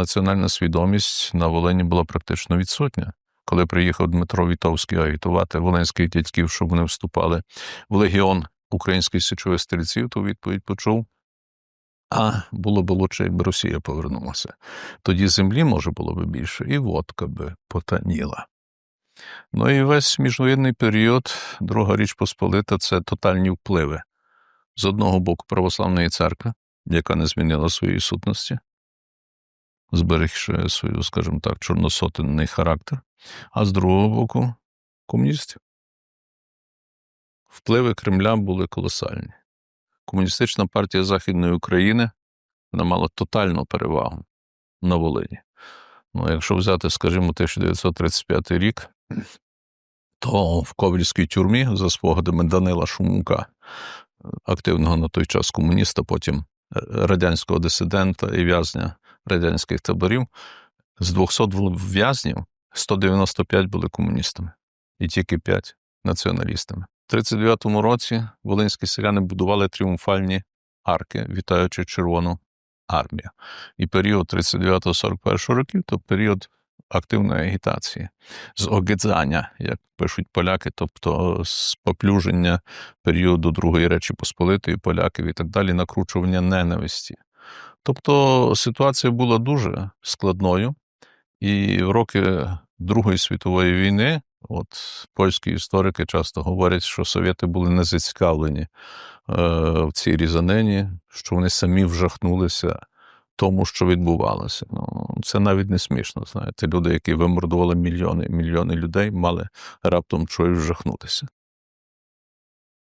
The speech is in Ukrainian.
національна свідомість на Волині була практично відсутня. Коли приїхав Дмитро Вітовський агітувати волинських дядьків, щоб вони вступали в легіон українських січових стрільців, то відповідь почув. А було б лучше, якби Росія повернулася. Тоді землі може було б більше, і водка би потаніла. Ну і весь міжвоєнний період, Друга Річ Посполита це тотальні впливи. З одного боку, православної церкви, яка не змінила своєї сутності, зберігши свою, скажімо так, чорносотенний характер, а з другого боку комуністів. Впливи Кремля були колосальні. Комуністична партія Західної України вона мала тотальну перевагу на Волині. Ну, якщо взяти, скажімо, 1935 рік, то в Ковальській тюрмі за спогадами Данила Шумука, активного на той час комуніста, потім е, радянського дисидента і в'язня радянських таборів, з 200 в'язнів 195 були комуністами і тільки 5 націоналістами. У 39-му році волинські селяни будували тріумфальні арки, вітаючи Червону армію. І період 39-41 років то період активної агітації, з огидзання, як пишуть поляки, тобто з поплюження періоду Другої Речі Посполитої поляків і так далі, накручування ненависті. Тобто ситуація була дуже складною, і в роки Другої світової війни, от польські історики часто говорять, що совєти були не зацікавлені е, в цій різанині, що вони самі вжахнулися тому, що відбувалося. Ну, це навіть не смішно. Знаєте, люди, які вимордували мільйони мільйони людей, мали раптом чогось вжахнутися.